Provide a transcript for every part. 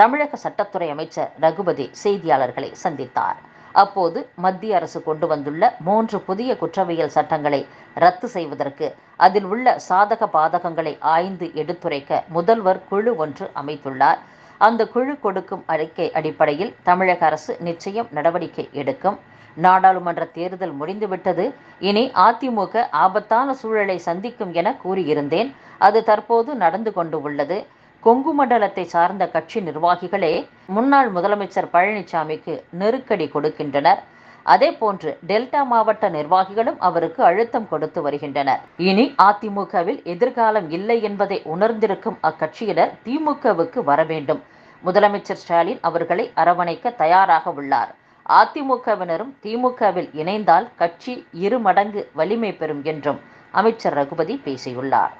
தமிழக சட்டத்துறை அமைச்சர் ரகுபதி செய்தியாளர்களை சந்தித்தார். அப்போது மத்திய அரசு கொண்டு வந்துள்ள மூன்று புதிய குற்றவியல் சட்டங்களை ரத்து செய்வதற்கு அதில் உள்ள சாதக பாதகங்களை ஆய்ந்து எடுத்துரைக்க முதல்வர் குழு ஒன்று அமைத்துள்ளார். அந்த குழு கொடுக்கும் அறிக்கை அடிப்படையில் தமிழக அரசு நிச்சயம் நடவடிக்கை எடுக்கும். நாடாளுமன்ற தேர்தல் முடிந்துவிட்டது. இனி அதிமுக ஆபத்தான சூழலை சந்திக்கும் என கூறியிருந்தேன். அது தற்போது நடந்து கொண்டு உள்ளது. கொங்கு மண்டலத்தை சார்ந்த கட்சி நிர்வாகிகளே முன்னாள் முதலமைச்சர் பழனிசாமிக்கு நெருக்கடி கொடுக்கின்றனர். அதே போன்று டெல்டா மாவட்ட நிர்வாகிகளும் அவருக்கு அழுத்தம் கொடுத்து வருகின்றனர். இனி அதிமுகவில் எதிர்காலம் இல்லை என்பதை உணர்ந்திருக்கும் அக்கட்சியினர் திமுகவுக்கு வர வேண்டும். முதலமைச்சர் ஸ்டாலின் அவர்களை அரவணைக்க தயாராக உள்ளார். அதிமுகவினரும் திமுகவில் இணைந்தால் கட்சி இரு மடங்கு வலிமை பெறும் என்றும் அமைச்சர் ரகுபதி பேசியுள்ளார்.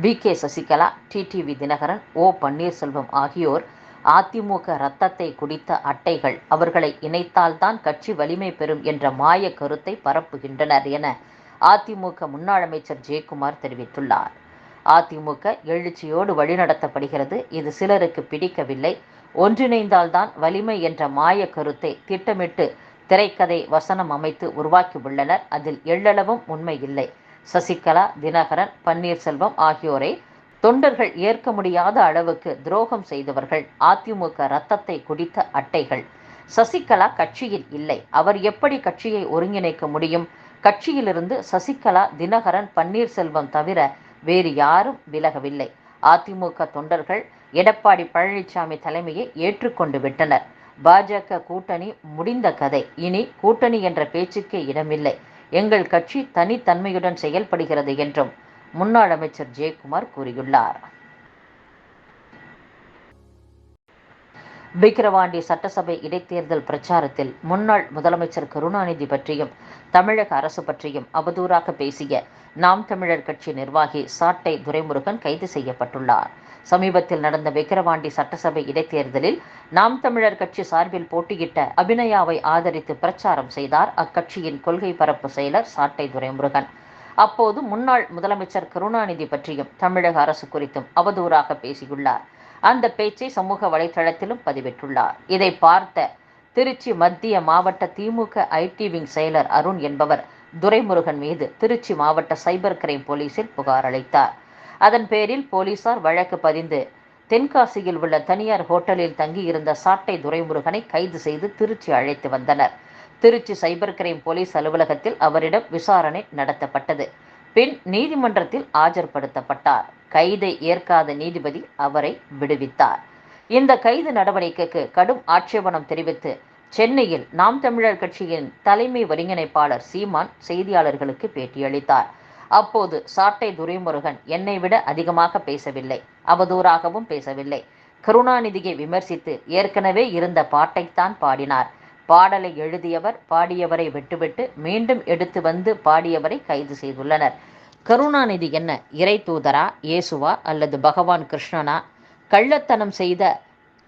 V. K. Sasikala TTV Dhinakaran O. Panneerselvam ஆகியோர் அதிமுக ரத்தத்தை குடித்த அட்டைகள் அவர்களை இணைத்தால்தான் கட்சி வலிமை பெறும் என்ற மாய கருத்தை பரப்புகின்றனர் என அதிமுக முன்னாள் அமைச்சர் ஜெயக்குமார் தெரிவித்துள்ளார். அதிமுக எழுச்சியோடு வழிநடத்தப்படுகிறது. இது சிலருக்கு பிடிக்கவில்லை. ஒன்றிணைந்தால்தான் வலிமை என்ற மாய கருத்தை திட்டமிட்டு திரைக்கதை வசனம் அமைத்து உருவாக்கியுள்ளனர் அதில் எள்ளளவும் உண்மை இல்லை. சசிகலா தினகரன் பன்னீர்செல்வம் ஆகியோரை தொண்டர்கள் ஏற்க முடியாத அளவுக்கு துரோகம் செய்தவர்கள். அதிமுக ரத்தத்தை குடித்த அட்டைகள். சசிகலா கட்சியில் இல்லை. அவர் எப்படி கட்சியை ஒருங்கிணைக்க முடியும்? கட்சியிலிருந்து சசிகலா தினகரன் பன்னீர்செல்வம் தவிர வேறு யாரும் விலகவில்லை. அதிமுக தொண்டர்கள் எடப்பாடி பழனிசாமி தலைமையை ஏற்றுக்கொண்டு விட்டனர். பாஜக கூட்டணி முடிந்த கதை. இனி கூட்டணி என்ற பேச்சுக்கே இடமில்லை. எங்கள் கட்சி தனித்தன்மையுடன் செயல்படுகிறது என்றும் முன்னாள் அமைச்சர் ஜெயக்குமார் கூறியுள்ளார். விக்கிரவாண்டி சட்டசபை இடைத்தேர்தல் பிரச்சாரத்தில் முன்னாள் முதலமைச்சர் கருணாநிதி பற்றியும் தமிழக அரசு பற்றியும் அவதூறாக பேசிய நாம் தமிழர் கட்சி நிர்வாகி சாட்டை துரைமுருகன் கைது செய்யப்பட்டுள்ளார். சமீபத்தில் நடந்த விக்கிரவாண்டி சட்டசபை இடைத்தேர்தலில் நாம் தமிழர் கட்சி சார்பில் போட்டியிட்ட அபிநயாவை ஆதரித்து பிரச்சாரம் செய்தார் அக்கட்சியின் கொள்கை பரப்பு செயலர் சாட்டை துரைமுருகன். அப்போது முன்னாள் முதலமைச்சர் கருணாநிதி பற்றியும் தமிழக அரசு குறித்தும் அவதூறாக பேசியுள்ளார். அந்த பேச்சை சமூக வலைதளத்திலும் பதிவிட்டுள்ளார். இதை பார்த்த திருச்சி மத்திய மாவட்ட திமுக ஐடி விங் செயலர் அருண் என்பவர் துரைமுருகன் மீது திருச்சி மாவட்ட சைபர் கிரைம் போலீசில் புகார் அளித்தார். அதன் பேரில் போலீசார் வழக்கு பதிந்து தென்காசியில் உள்ள தனியார் ஹோட்டலில் தங்கியிருந்த சாட்டை துரைமுருகனை கைது செய்து திருச்சி அழைத்து வந்தனர். திருச்சி சைபர் கிரைம் போலீஸ் அலுவலகத்தில் அவரிடம் விசாரணை நடத்தப்பட்டது. பின் நீதிமன்றத்தில் ஆஜர்படுத்தப்பட்டார். கைதை ஏற்காத நீதிபதி அவரை விடுவித்தார். இந்த கைது நடவடிக்கைக்கு கடும் ஆட்சேபனம் தெரிவித்து சென்னையில் நாம் தமிழர் கட்சியின் தலைமை ஒருங்கிணைப்பாளர் சீமான் செய்தியாளர்களுக்கு பேட்டியளித்தார். அப்போது சாட்டை துரைமுருகன் என்னை விட அதிகமாக பேசவில்லை அவதூறாகவும் பேசவில்லை. கருணாநிதியை விமர்சித்து ஏற்கனவே இருந்த பாட்டைத்தான் பாடினார். பாடலை எழுதியவர் பாடியவரை விட்டுவிட்டு மீண்டும் எடுத்து வந்து பாடியவரை கைது செய்துள்ளனர். கருணாநிதி என்ன? இறை தூதரா? இயேசுவா? அல்லது பகவான் கிருஷ்ணனா? கள்ளத்தனம் செய்த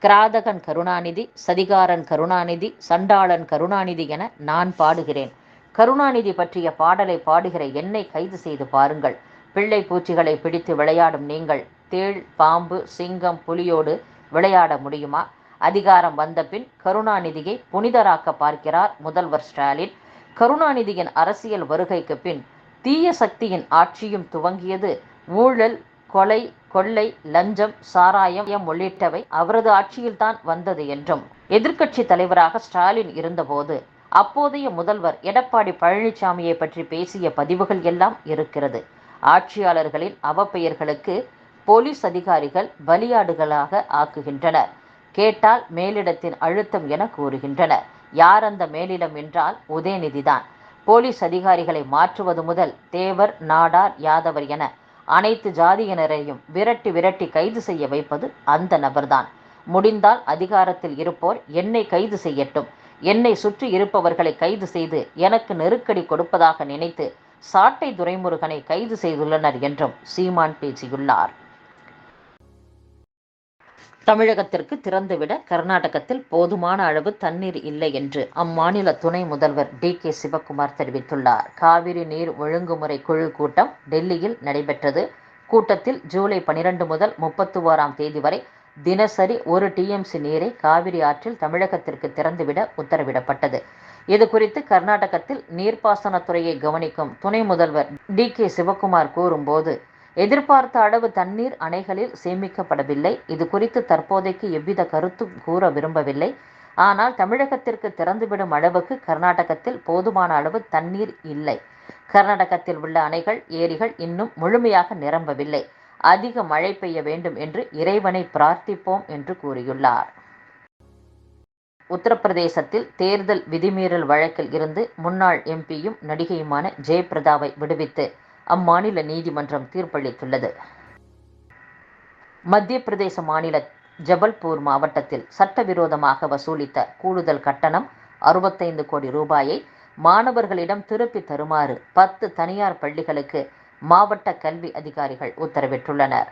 கிராதகன் கருணாநிதி சதிகாரன் கருணாநிதி சண்டாளன் கருணாநிதி என நான் பாடுகிறேன். கருணாநிதி பற்றிய பாடலை பாடுகிற என்னை கைது செய்து பாருங்கள். பிள்ளை பூச்சிகளை பிடித்து விளையாடும் நீங்கள் தேள் பாம்பு சிங்கம் புலியோடு விளையாட முடியுமா? அதிகாரம் வந்தபின் கருணாநிதியை புனிதராக்க பார்க்கிறார் முதல்வர் ஸ்டாலின். கருணாநிதியின் அரசியல் வருகைக்கு பின் தீய சக்தியின் ஆட்சியும் துவங்கியது. ஊழல் கொலை கொள்ளை லஞ்சம் சாராயம் உள்ளிட்டவை அவரது ஆட்சியில்தான் வந்தது என்றும் எதிர்க்கட்சி தலைவராக ஸ்டாலின் இருந்தபோது அப்போதைய முதல்வர் எடப்பாடி பழனிசாமியை பற்றி பேசிய பதிவுகள் எல்லாம் இருக்கிறது. ஆட்சியாளர்களின் அவப்பெயர்களுக்கு போலீஸ் அதிகாரிகள் பலியாடுகளாக ஆக்குகின்றனர். கேட்டால் மேலிடத்தின் அழுத்தம் என கூறுகின்றனர். யார் அந்த மேலிடம் என்றால் உதயநிதிதான். போலீஸ் அதிகாரிகளை மாற்றுவது முதல் தேவர் நாடார் யாதவர் என அனைத்து ஜாதியினரையும் விரட்டி விரட்டி கைது செய்ய வைப்பது அந்த நபர்தான். முடிந்தால் அதிகாரத்தில் இருப்போர் என்னை கைது செய்யட்டும். என்னை சுற்றி இருப்பவர்களை கைது செய்து எனக்கு நெருக்கடி கொடுப்பதாக நினைத்து சாட்டை துரைமுருகனை கைது செய்துள்ளனர் என்றும் சீமான் பேசியுள்ளார். தமிழகத்திற்கு திறந்துவிட கர்நாடகத்தில் போதுமான அளவு தண்ணீர் இல்லை என்று அம்மாநில துணை முதல்வர் டி கே சிவக்குமார் தெரிவித்துள்ளார். காவிரி நீர் ஒழுங்குமுறை குழு கூட்டம் டெல்லியில் நடைபெற்றது. கூட்டத்தில் ஜூலை பனிரெண்டு முதல் முப்பத்தி ஓராம் தேதி வரை தினசரி ஒரு டிஎம்சி நீரை காவிரி ஆற்றில் தமிழகத்திற்கு திறந்துவிட உத்தரவிடப்பட்டது. இது குறித்து கர்நாடகத்தில் நீர்ப்பாசனத்துறையை கவனிக்கும் துணை முதல்வர் டி கே சிவக்குமார் கூறும்போது எதிர்பார்த்த அளவு தண்ணீர் அணைகளில் சேமிக்கப்படவில்லை. இது குறித்து தற்போதைக்கு எவ்வித கருத்தும் கூற விரும்பவில்லை. ஆனால் தமிழகத்திற்கு திறந்துவிடும் அளவுக்கு கர்நாடகத்தில் போதுமான அளவு தண்ணீர் இல்லை. கர்நாடகத்தில் உள்ள அணைகள் ஏரிகள் இன்னும் முழுமையாக நிரம்பவில்லை. அதிக மழை பெய்ய வேண்டும் என்று இறைவனை பிரார்த்திப்போம் என்று கூறியுள்ளார். உத்தரப்பிரதேசத்தில் தேர்தல் விதிமீறல் வழக்கில் இருந்து முன்னாள் எம்பியும் நடிகையுமான ஜெயபிரதாவை விடுவித்து அம்மாநில நீதிமன்றம் தீர்ப்பளித்துள்ளது. மத்திய பிரதேச மாநில ஜபல்பூர் மாவட்டத்தில் சட்டவிரோதமாக வசூலித்த கூடுதல் கட்டணம் அறுபத்தைந்து கோடி ரூபாயை மாணவர்களிடம் திருப்பி தருமாறு பத்து தனியார் பள்ளிகளுக்கு மாவட்ட கல்வி அதிகாரிகள் உத்தரவிட்டுள்ளனர்.